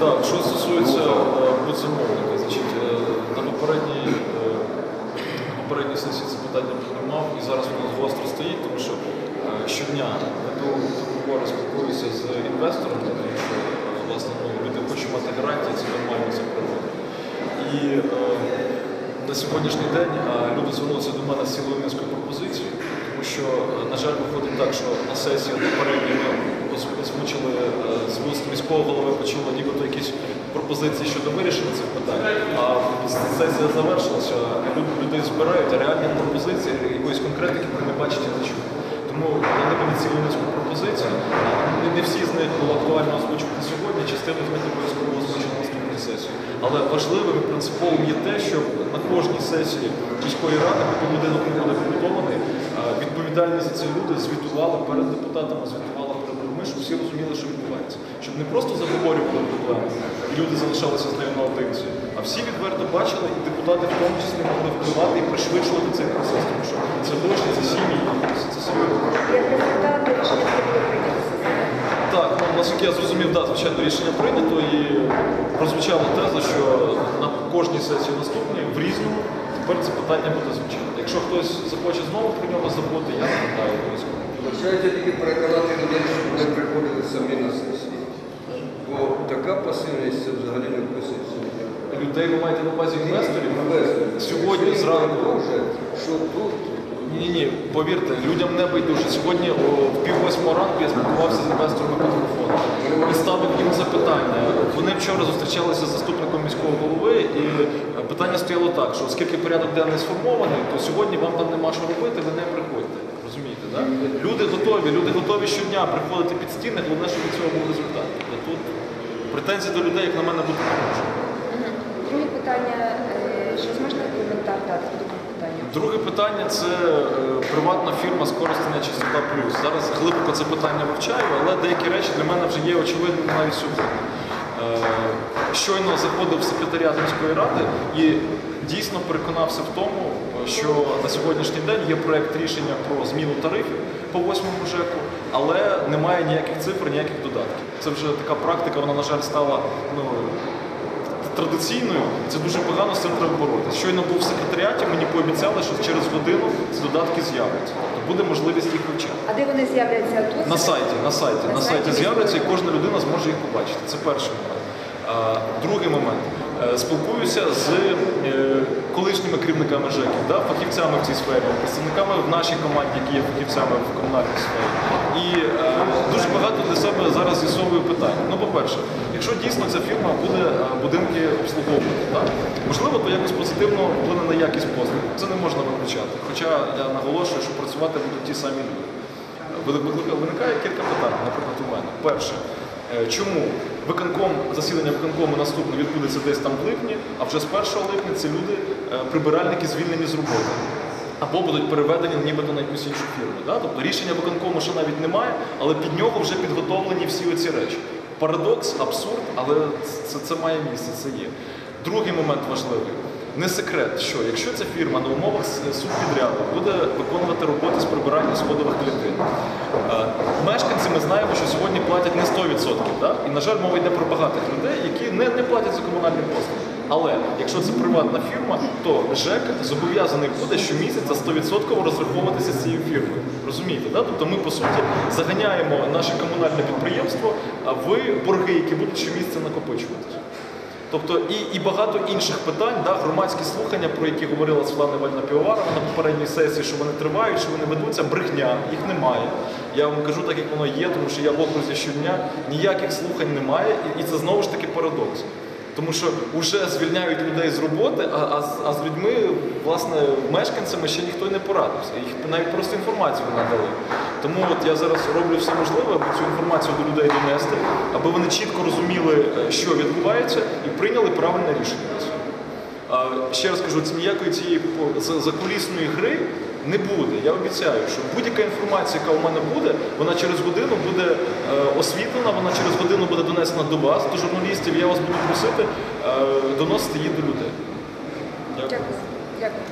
Так, що стосується е, будзамовника, значить, е, на попередній, е, попередній сесії це питання піднімав і зараз воно гостро стоїть, тому що щодня я договорю спілкуюся з інвесторами, тому що власне ну, люди хочуть мати гарантії, це нормально, це природно. І на сьогоднішній день люди звернулися до мене з цілою низкою пропозицій, тому що, на жаль, виходить так, що на сесії попередньо ми озвучили е, з вуст міського голови, почули нібито якісь пропозиції щодо вирішення цих питань. А сесія завершилася, люди, людей збирають, а реальні пропозиції якоїсь конкретики вони не бачать і не чують. Тому дали мені цілу низку пропозицій. Не, всі з них було актуально озвучувати сьогодні, частину з них обов'язково озвучили на наступній сесії. Але важливим і принциповим є те, що на кожній сесії міської ради, поки будинок не буде побудований, е, відповідальні за це люди звітували перед депутатами, звітували перед людьми, щоб всі розуміли, що відбувається. Щоб не просто заговорювали проблеми, і люди залишалися з нею наодинці, а всі відверто бачили, і депутати в тому числі могли впливати і пришвидшувати цей процес. Тому що це гроші, це сім'ї, це, сесія. Так, ну наскільки я зрозумів, да, звичайно, рішення прийнято і прозвучала теза, що на кожній сесії наступній в різному тепер це питання буде звучати. Якщо хтось захоче знову про нього забути, я нагадаю обов'язково. Лишається тільки переконати людей, щоб вони приходили самі на сесії. Бо така пасивність це взагалі не вписується. Людей ви маєте на увазі інвесторів? Інвесторів. Сьогодні зранку. Що тут Ні, ні, повірте, людям не байдуже. Сьогодні о, пів восьмого ранку я спілкувався з інвесторами по телефону і ставив їм запитання. Вони вчора зустрічалися з заступником міського голови, і е, питання стояло так, що оскільки порядок денний сформований, то сьогодні вам там нема що робити, ви не приходьте. Розумієте, так? Люди готові, люди готові щодня приходити під стіни, головне, щоб від цього був результат. Тут претензій до людей, як на мене, бути не Друге питання, е, щось можна коментар дати? Друге питання це е, приватна фірма скористання частота плюс. Зараз глибоко це питання вивчаю, але деякі речі для мене вже є очевидними навіть сьогодні. Е, Щойно заходив в секретаріат міської ради і дійсно переконався в тому, що на сьогоднішній день є проект рішення про зміну тарифів по восьмому ЖЕКу, але немає ніяких цифр, ніяких додатків. Це вже така практика, вона, на жаль, стала ну, традиційною, це дуже погано з цим треба боротися. Щойно був в секретаріаті, мені пообіцяли, що через годину ці додатки з'являться. Тобто буде можливість їх вивчати. А де вони з'являться? Тут? На сайті, на сайті, На на сайті з'являться і кожна людина зможе їх побачити. Це перший момент. А, другий момент. Е, Спілкуюся з е, колишніми керівниками ЖЕКів, да, фахівцями в цій сфері, представниками в нашій команді, які є фахівцями в комунальній сфері. І е, дуже багато для себе зараз з'ясовую питання. Ну, по-перше, якщо дійсно ця фірма буде е, будинки обслуговувати, так, можливо, то якось позитивно вплине на якість послуг. Це не можна виключати. Хоча я наголошую, що працювати будуть ті самі люди. Виник- Виникає кілька питань, наприклад, у мене. Перше, е, чому виконком, засідання виконкому наступне відбудеться десь там в липні, а вже з 1 липня ці люди, е, прибиральники, звільнені з роботи. Або будуть переведені нібито на якусь іншу фірму. Да? Тобто рішення виконкому ще навіть немає, але під нього вже підготовлені всі оці речі. Парадокс, абсурд, але це, це має місце, це є. Другий момент важливий. Не секрет, що якщо ця фірма на умовах субпідряду буде виконувати роботи з прибирання сходових клітин, е, мешканці ми знаємо, що сьогодні платять не 100%, да? і, на жаль, мова йде про багатих людей, які не, не платять за комунальні послуги. Але якщо це приватна фірма, то ЖЕК зобов'язаний буде щомісяця 100% розраховуватися з цією фірмою. Розумієте, да? Тобто ми по суті заганяємо наше комунальне підприємство в борги, які будуть щомісяця накопичуватися. Тобто і, і багато інших питань, да, громадські слухання, про які говорила Світлана Іванівна Півоварова на попередній сесії, що вони тривають, що вони ведуться, брехня, їх немає. Я вам кажу так, як воно є, тому що я в окрузі щодня, ніяких слухань немає, і, і це знову ж таки парадокс. Тому що вже звільняють людей з роботи, а, а, а з людьми, власне, мешканцями ще ніхто не порадився. Їх навіть просто інформацію надали. Тому от я зараз роблю все можливе, аби цю інформацію до людей донести, аби вони чітко розуміли, е, що відбувається, і прийняли правильне рішення. Ще раз кажу, ніякої цієї закулісної гри не буде. Я обіцяю, що будь-яка інформація, яка у мене буде, вона через годину буде е, освітлена, вона через годину буде донесена до вас, до журналістів. Я вас буду просити е, доносити її до людей. Дякую. Дякую.